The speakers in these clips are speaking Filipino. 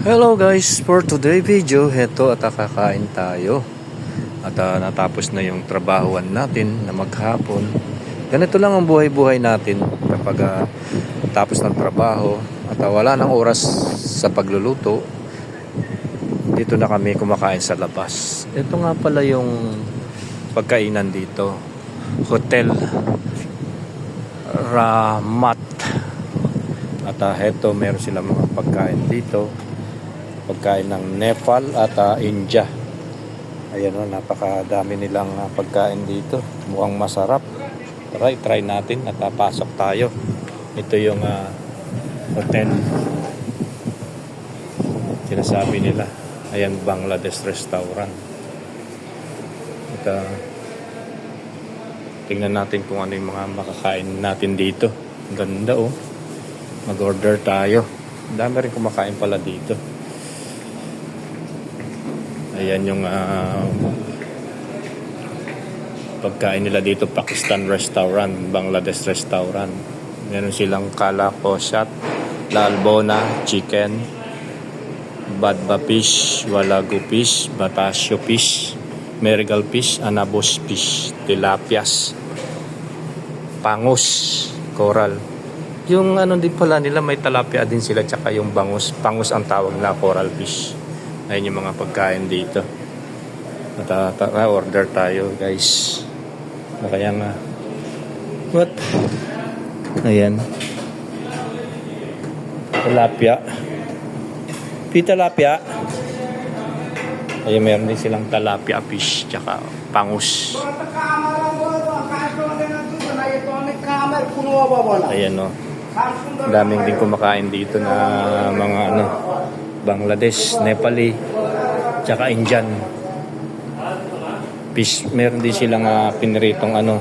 Hello guys, for today video, heto at kakain tayo. At ah, natapos na yung trabahuan natin na maghapon. Ganito lang ang buhay-buhay natin kapag ah, tapos ng trabaho at ah, wala nang oras sa pagluluto. Dito na kami kumakain sa labas. Ito nga pala yung pagkainan dito. Hotel Ramat. At uh, heto, meron silang mga pagkain dito pagkain ng Nepal at ah, India. Ayan o, napakadami nilang ah, pagkain dito. Mukhang masarap. Try, try natin at pasok tayo. Ito yung ah, hotel. Sinasabi nila. Ayan, Bangladesh restaurant. At tingnan natin kung ano yung mga makakain natin dito. Ganda oh. Mag-order tayo. Dami rin kumakain pala dito. Ayan yung ah, pagkain nila dito, Pakistan restaurant, Bangladesh restaurant. Meron silang kala poshat, lalbona, chicken, badba fish, walagu fish, batasyo fish, merigal fish, anabos fish, tilapias, pangus, coral. Yung ano din pala nila, may talapia din sila, tsaka yung bangus. Pangus ang tawag na coral fish. Ayun yung mga pagkain dito. At uh, tara, order tayo guys. Na Kaya nga. What? Ayan. Tilapia. Pi tilapia. Ayun, meron din silang tilapia fish tsaka pangus. Ayan o. Ang daming din kumakain dito na mga ano, Bangladesh, Nepali, tsaka Indian. Fish, meron din silang uh, piniritong ano,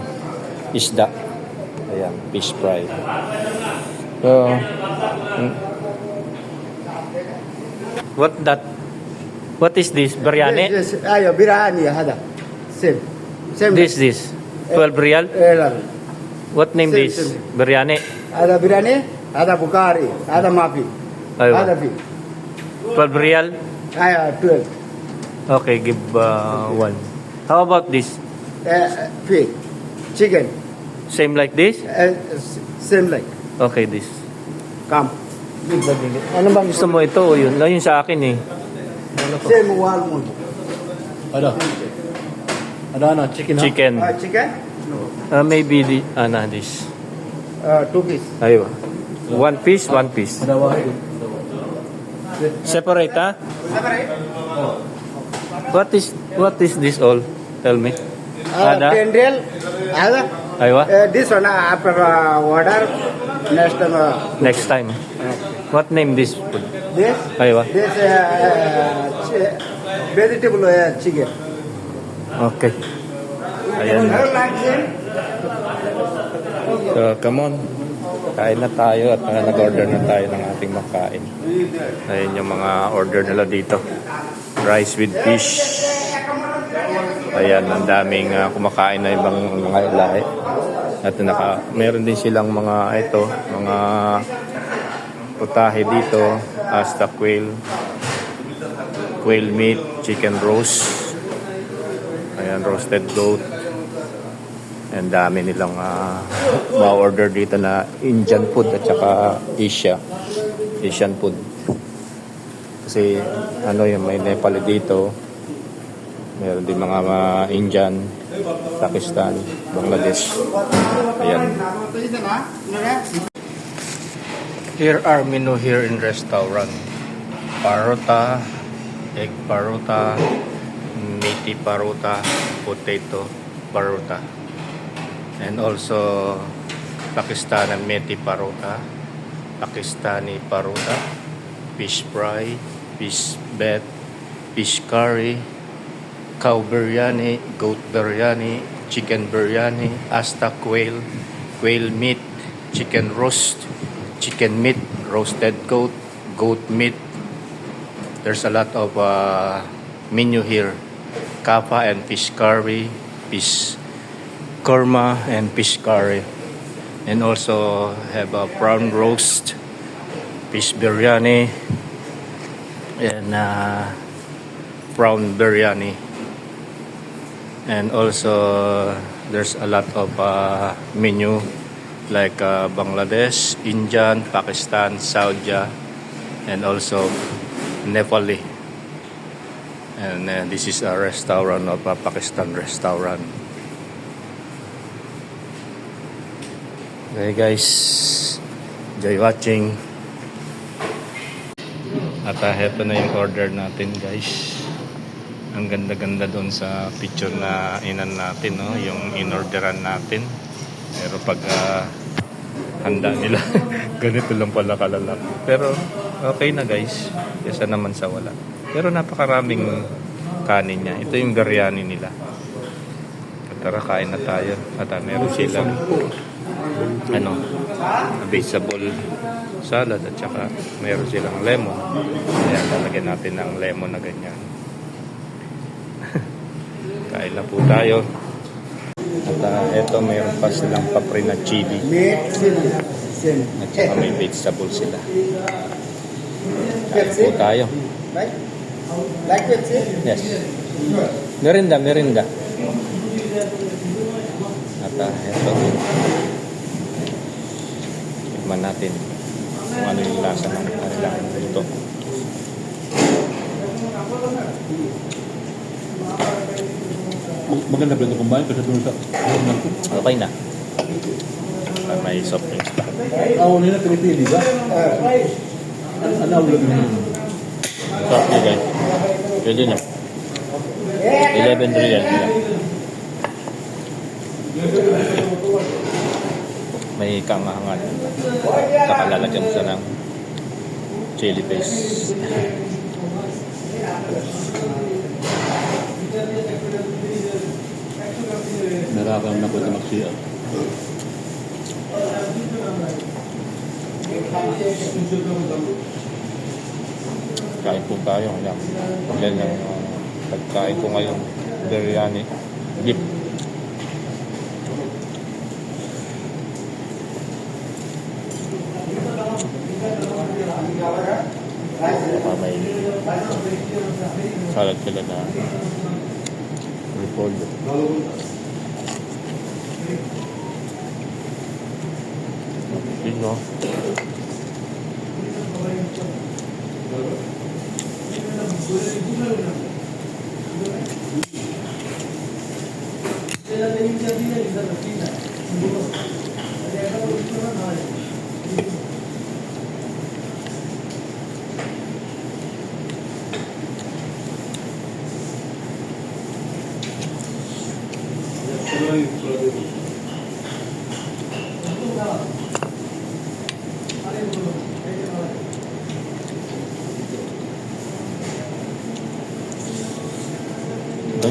isda. Ayan, fish fry. So, hmm. what that what is this biryani? Yes, yes. Ah, ayo biryani hada. Same. Same this this 12 real real what name same, this? same. biryani? Hada biryani hada bukhari hada mafi. Hada fi. 12 real? Ay, uh, 12. Okay, give uh, one. How about this? Eh, uh, pig. Chicken. Same like this? Uh, same like. Okay, this. Come. Ano bang gusto mo ito o yun? Lang yun sa akin eh. Ano same walmond. Ano? Ano ano? Chicken ha? Chicken. Uh, chicken? No. Uh, maybe the, ano, this. Uh, two piece. Ayun. One piece, one piece. Ano, one piece. Separate, ha? Separate? What is what is this all? Tell me. Uh, Ada? Tendril. Ada? Aywa? Uh, eh, this one uh, after ah, uh, water. Next time. Uh, Next time. Uh, what name this food? This? Aywa. This uh, uh, vegetable uh, chicken. Okay. Ayan. So, come on. Kain na tayo at uh, nag-order na tayo ng ating makain. Ayan yung mga order nila dito. Rice with fish. Ayan, ang daming uh, kumakain na ibang mga lahi. At naka, meron din silang mga ito, mga putahe dito. Hasta quail, quail meat, chicken roast, Ayan, roasted goat. Ang dami nilang uh, ma-order dito na Indian food at saka Asia. Asian food. Kasi ano yung may Nepali dito. Meron din mga uh, Indian, Pakistan, Bangladesh. Ayan. Here are menu here in restaurant. Parota, egg parota, meaty parota, potato parota. And also Pakistani meaty parota, Pakistani parota, fish fry, fish bed, fish curry, cow biryani, goat biryani, chicken biryani, asta quail, quail meat, chicken roast, chicken meat, roasted goat, goat meat. There's a lot of uh, menu here. Kapa and fish curry, fish korma and fish curry. And also have a prawn roast, fish biryani, and uh, biryani. And also there's a lot of uh, menu like uh, Bangladesh, Indian, Pakistan, Saudi and also Nepali. And uh, this is a restaurant of a Pakistan restaurant okay guys. Enjoy watching. At uh, heto na yung order natin guys. Ang ganda-ganda doon sa picture na inan natin no? Yung inorderan natin. Pero pag ah, handa nila ganito lang pala kalalak pero okay na guys. Kesa naman sa wala. Pero napakaraming kanin niya. Ito yung biryani nila. Tara kain na tayo. At ah, meron silang ano? Vegetable salad at saka meron silang lemon. Ayan lalagyan natin ng lemon na ganyan. Kain na po tayo. At uh, eto mayroon pa silang papri na chili at saka may vegetable sila. Kain po tayo? Like yes. Merinda merinda. At uh, eto tikman natin kung ano yung lasa ng kanilang luto. Maganda ba ito kumain? Kasi doon sa... okay na. Ah, may soft drinks pa. Ako nila pinipili ba? Ano ang ulit nila? soft drink guys. Pwede na. 11 real yeah. May kangahangan saka lalagyan mo siya ng chili paste Narakam na po ito mag-CR. kain po tayo. Yan yan yung uh, pagkain ko ngayon. Biryani. Beef salad sila na repolyo yun no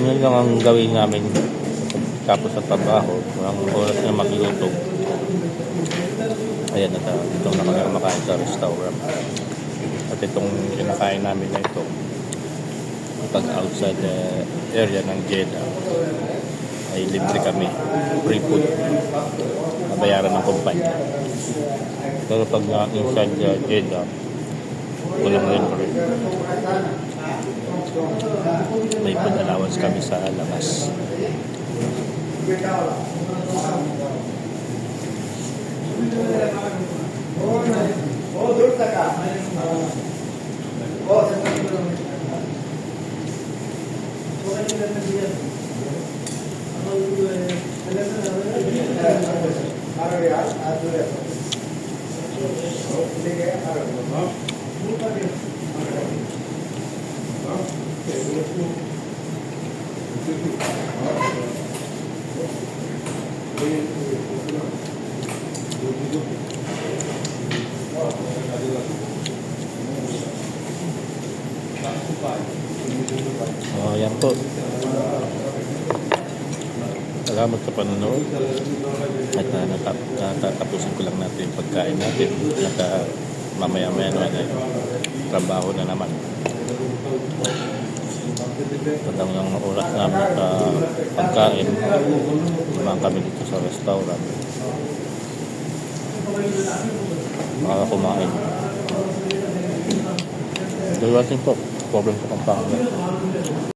Ganyan lang ang gawin namin tapos sa trabaho, ang oras na magluto. Ayan, at uh, itong na kami kumakain sa restaurant. At itong kinakain namin na ito, pag outside the area ng Jeddah, ay libre kami, free food, nabayaran ng kumpanya. Pero pag na inside the Jeddah, walang libre may pag-allowance kami sa labas. Oh, dur tak Oh, Thank you. Oh, yan po. Salamat sa panonood. At uh, natap, natatapusin ko lang natin yung pagkain natin. At uh, mamaya-maya naman ay trabaho na naman. Pagdang ng oras namin sa pagkain, naman kami dito sa restaurant. Mga kumain. Dalawasin po. প্রবলেমটা কম হবে